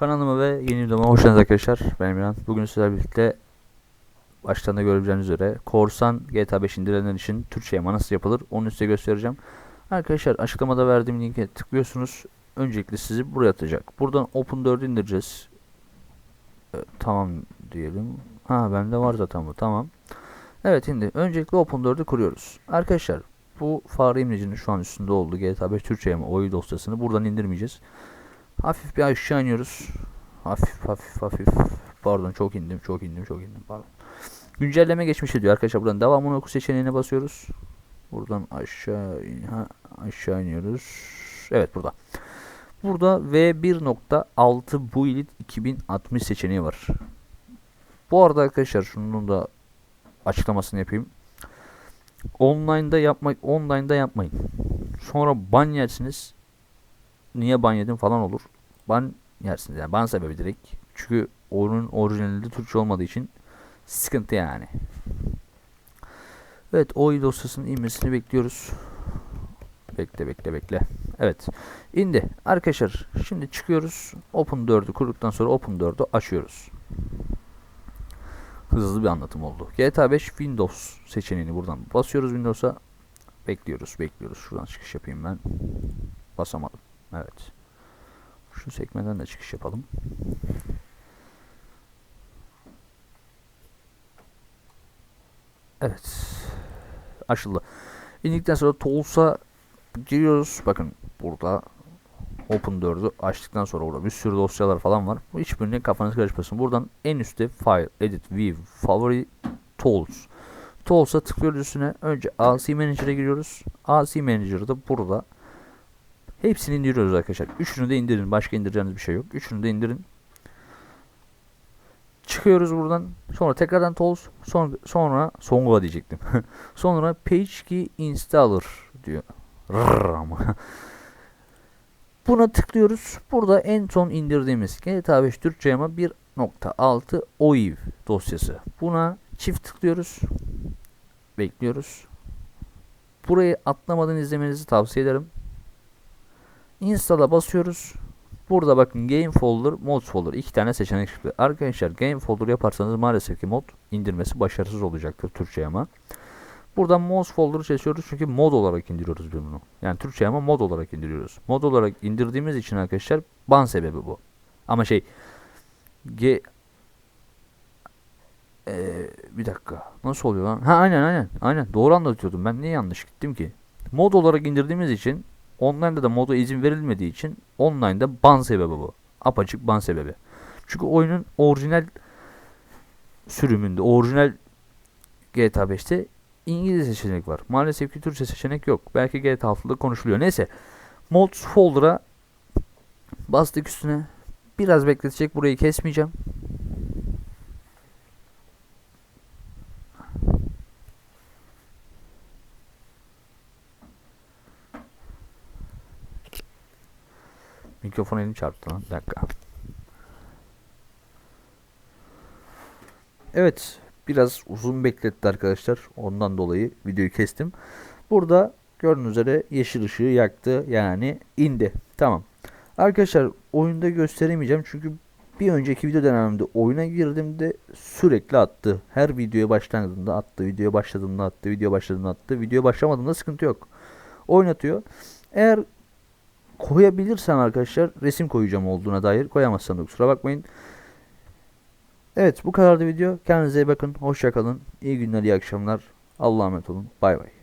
Kanalıma ve yeni videoma hoş geldiniz arkadaşlar. Ben Emirhan. Bugün sizlerle birlikte baştan da görebileceğiniz üzere Korsan GTA 5 indirenler için Türkçe yama nasıl yapılır onu size göstereceğim. Arkadaşlar açıklamada verdiğim linke tıklıyorsunuz. Öncelikle sizi buraya atacak. Buradan Open 4'ü indireceğiz. Ee, tamam diyelim. Ha bende var zaten bu. Tamam. Evet şimdi öncelikle Open 4'ü kuruyoruz. Arkadaşlar bu fare imlecinin şu an üstünde olduğu GTA 5 Türkçe yama oyun dosyasını buradan indirmeyeceğiz. Hafif bir aşağı iniyoruz. Hafif hafif hafif. Pardon çok indim çok indim çok indim pardon. Güncelleme geçmişi diyor arkadaşlar buradan devamını oku seçeneğine basıyoruz. Buradan aşağı in ha, aşağı iniyoruz. Evet burada. Burada V1.6 Build 2060 seçeneği var. Bu arada arkadaşlar şunun da açıklamasını yapayım. Online'da yapmak online'da yapmayın. Sonra ban yersiniz niye ban yedim falan olur. Ban yersiniz yani ban sebebi direkt. Çünkü oyunun orijinalinde Türkçe olmadığı için sıkıntı yani. Evet o dosyasının inmesini bekliyoruz. Bekle bekle bekle. Evet indi. Arkadaşlar şimdi çıkıyoruz. Open 4'ü kurduktan sonra Open 4'ü açıyoruz. Hızlı bir anlatım oldu. GTA 5 Windows seçeneğini buradan basıyoruz Windows'a. Bekliyoruz bekliyoruz. Şuradan çıkış yapayım ben. Basamadım. Evet. Şu sekmeden de çıkış yapalım. Evet. Açıldı. İndikten sonra Tools'a giriyoruz. Bakın burada Open 4'ü açtıktan sonra burada bir sürü dosyalar falan var. Hiçbirine kafanız karışmasın. Buradan en üstte File, Edit, View, Favori, Tools. Tools'a tıklıyoruz üstüne. Önce AC Manager'a giriyoruz. AC Manager'da burada Hepsini indiriyoruz arkadaşlar. Üçünü de indirin. Başka indireceğiniz bir şey yok. Üçünü de indirin. Çıkıyoruz buradan. Sonra tekrardan tools. Sonra, sonra songa diyecektim. sonra PageKey Installer diyor. Rrr ama. Buna tıklıyoruz. Burada en son indirdiğimiz GTA 5 Türkçe yama 1.6 OIV dosyası. Buna çift tıklıyoruz. Bekliyoruz. Burayı atlamadan izlemenizi tavsiye ederim. Install'a basıyoruz. Burada bakın Game Folder, Mod Folder iki tane seçenek çıktı. Arkadaşlar Game Folder yaparsanız maalesef ki mod indirmesi başarısız olacaktır Türkçe ama. Buradan Mod Folder'ı seçiyoruz çünkü mod olarak indiriyoruz bunu. Yani Türkçe ama mod olarak indiriyoruz. Mod olarak indirdiğimiz için arkadaşlar ban sebebi bu. Ama şey G ee, bir dakika. Nasıl oluyor lan? Ha aynen aynen. Aynen. Doğru anlatıyordum. Ben niye yanlış gittim ki? Mod olarak indirdiğimiz için Online'da da moda izin verilmediği için online'da ban sebebi bu. Apaçık ban sebebi. Çünkü oyunun orijinal sürümünde, orijinal GTA 5'te İngilizce seçenek var. Maalesef ki Türkçe seçenek yok. Belki GTA 6'da konuşuluyor. Neyse. Mods folder'a bastık üstüne. Biraz bekletecek. Burayı kesmeyeceğim. Mikrofon elim çarptı lan. Bir dakika. Evet. Biraz uzun bekletti arkadaşlar. Ondan dolayı videoyu kestim. Burada gördüğünüz üzere yeşil ışığı yaktı. Yani indi. Tamam. Arkadaşlar oyunda gösteremeyeceğim. Çünkü bir önceki video döneminde oyuna girdiğimde sürekli attı. Her videoya başladığında attı. Videoya başladığında attı. Video başladığında attı. Video başlamadığında sıkıntı yok. Oynatıyor. Eğer koyabilirsem arkadaşlar resim koyacağım olduğuna dair koyamazsam da kusura bakmayın. Evet bu kadardı video. Kendinize iyi bakın. Hoşçakalın. İyi günler, iyi akşamlar. Allah'a emanet olun. Bay bay.